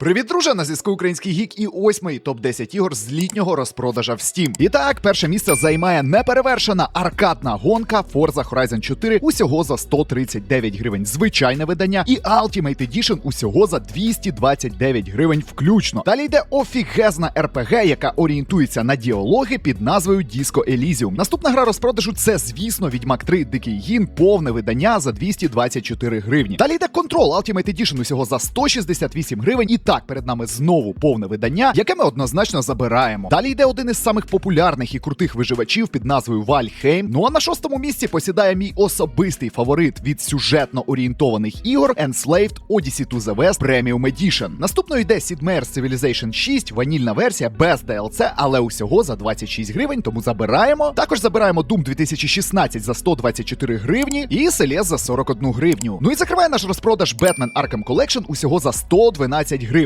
Привіт, друже! На зв'язку Український гік і ось мої топ-10 ігор з літнього розпродажа в Steam. І так, перше місце займає неперевершена аркадна гонка Forza Horizon 4 усього за 139 гривень. Звичайне видання і Ultimate Edition усього за 229 гривень включно. Далі йде офігезна RPG, яка орієнтується на діалоги під назвою Disco Elysium. Наступна гра розпродажу це, звісно, Відьмак 3 Дикий Гін, повне видання за 224 гривні. Далі йде Control Ultimate Edition усього за 168 гривень. І так, перед нами знову повне видання, яке ми однозначно забираємо. Далі йде один із самих популярних і крутих виживачів під назвою Вальхейм. Ну а на шостому місці посідає мій особистий фаворит від сюжетно орієнтованих ігор Enslaved Odyssey to the West Premium Edition. Наступною йде Sid Meier's Civilization 6, ванільна версія без DLC, але усього за 26 гривень, тому забираємо. Також забираємо Doom 2016 за 124 гривні і Celeste за 41 гривню. Ну і закриває наш розпродаж Batman Arkham Collection усього за 112 гривень.